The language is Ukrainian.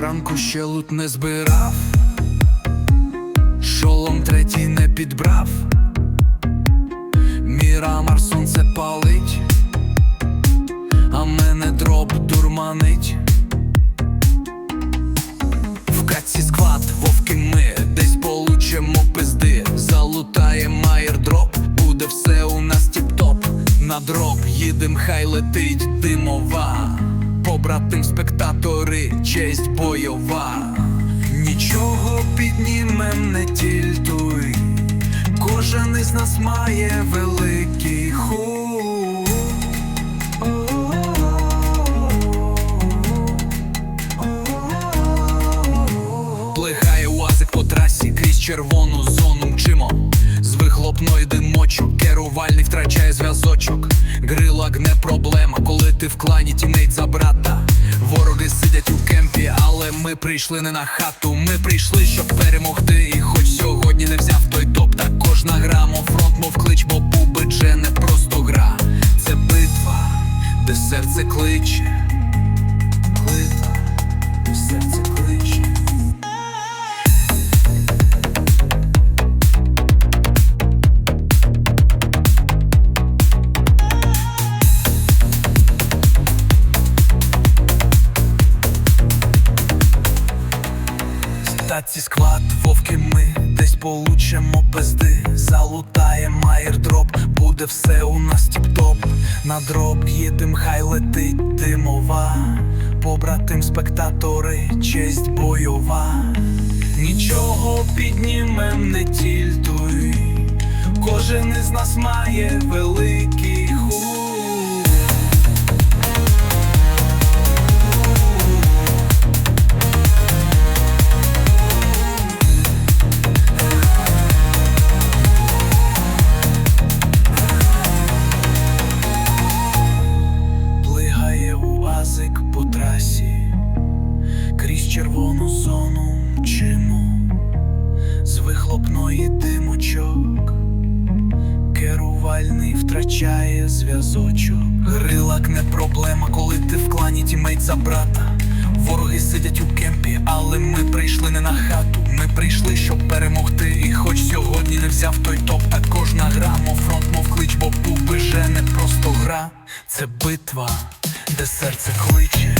ранку ще лут не збирав, шолом третій не підбрав, Мірамар сонце палить, а мене дроб дурманить. В каці сквад, вовки ми десь получимо пизди. Залутає майер-дроп, буде все у нас тіп-топ. На дроп їдем, хай летить димова. Побратим спектатори, честь бойова. Нічого піднімем, не тільтуй. Кожен із нас має великий хуй. Плигає уазик по трасі крізь червону зону мчимо З вихлопної димочок керувальник втрачає зв'язочок Грилак не проблема, коли ти в клані тімейт за брата ми прийшли не на хату Ми прийшли, щоб перемогти, і хоч сьогодні не взяв той топ Та кожна гра, мов фронт, мов клич, бо бубидже не просто гра. Це битва, де серце кличе. Битва, де серце кличе Стаці склад, вовки ми. Десь получимо пизди. Залутає майер-дроп, буде все у нас тіп-топ. На дроп їдем, хай летить димова. Побратим спектатори, честь бойова. Нічого піднімем, не тільтуй. Кожен із нас має великий зв'язочок. Грилак не проблема, коли ти в клані тімейт за брата. Вороги сидять у кемпі, але ми прийшли не на хату. Ми прийшли, щоб перемогти. І хоч сьогодні не взяв той топ, та кожна гра, мов фронт, мов клич, бо бубиже не просто гра. Це битва, де серце кличе.